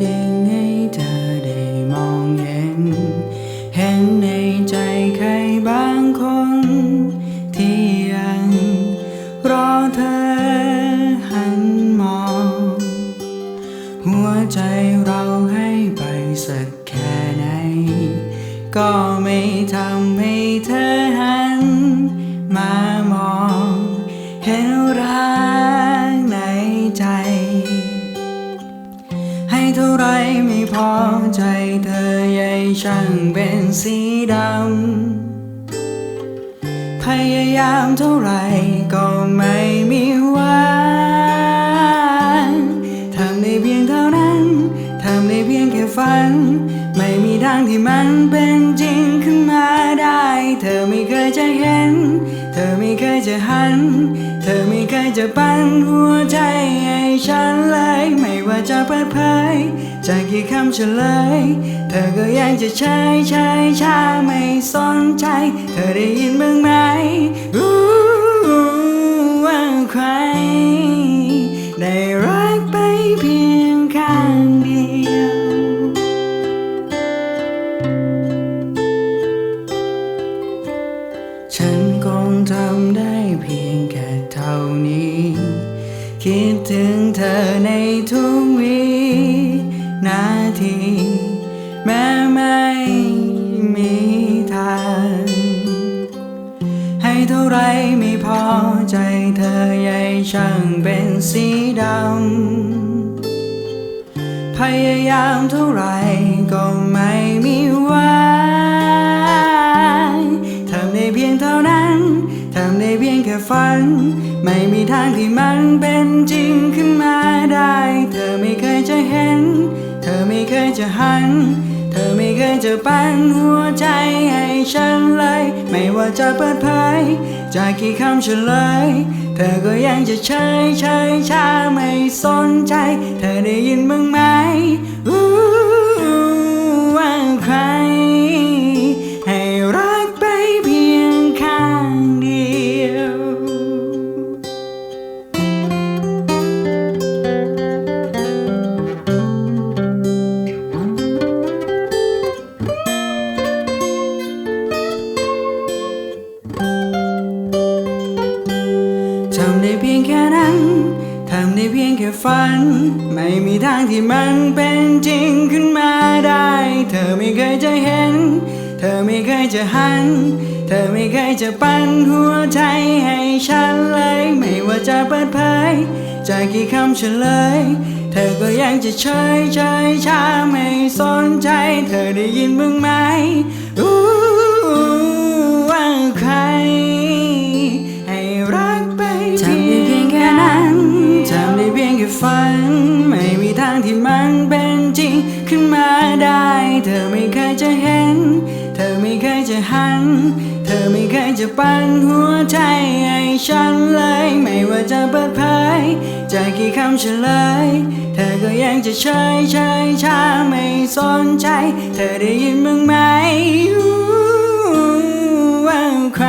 จริงให้เธอได้มองเห็น เห็นในใจใครบางคน ที่ยังรอเธอหันมอง หัวใจเราให้ไปสักแค่ไหน ก็ไม่ทำให้เธอหัน มามอง เห็นรัก ไม่พอใจเธอใหญ่ช่างเป็นสีดำ พยายามเท่าไรก็ไม่มีวันทำได้เพียงเท่านั้น ทำได้เพียงแค่ฝัน ไม่มีทางที่มันเป็นจริงขึ้นมาได้ เธอไม่เคยจะเห็น เธอไม่เคยจะหัน เธอไม่เคยจะปั้นหัวใจให้ฉันเลย ไม่ว่าจะเปิดเผยจะกี่คำเฉลย เธอก็ยังจะใช้ใช้ชาไม่สนใจ เธอได้ยินบ้างไหม คิดถึงเธอในทุกวินาที แม้ไม่มีทาง ให้เท่าไรไม่พอใจเธอใหญ่ช่างเป็นสีดำ พยายามเท่าไรก็ไม่มีวันทำได้เพียงเท่านั้น ทำได้เพียงแค่ฝัน ไม่มีทางที่มันเป็นจริงขึ้นมาได้ เธอไม่เคยจะเห็น เธอไม่เคยจะหัน เธอไม่เคยจะปั้นหัวใจให้ฉันเลย ไม่ว่าจะเปิดเผยจากกี่คำเฉลย เธอก็ยังจะเฉยเฉยชาไม่สนใจ เธอได้ยินบ้างไหม ค่ฝัน ไม่มีทางที่มันเป็นจริงขึ้นมาได้ เธอไม่เคยจะเห็น เธอไม่เคยจะหัน เธอไม่เคยจะปั้นหัวใจให้ฉันเลย ไม่ว่าจะเปิดเผยจากกี่คำเฉลย เธอก็ยังจะเฉยเฉยชาไม่สนใจ เธอได้ยินบ้างไหม เป็นจริงขึ้นมาได้ เธอไม่เคยจะเห็น เธอไม่เคยจะหัน เธอไม่เคยจะปั้นหัวใจให้ฉันเลย ไม่ว่าจะเปิดเผยจากกี่คำเฉลย เธอก็ยังจะเฉยเฉยชาไม่สนใจ เธอได้ยินบ้างไหมว่าใคร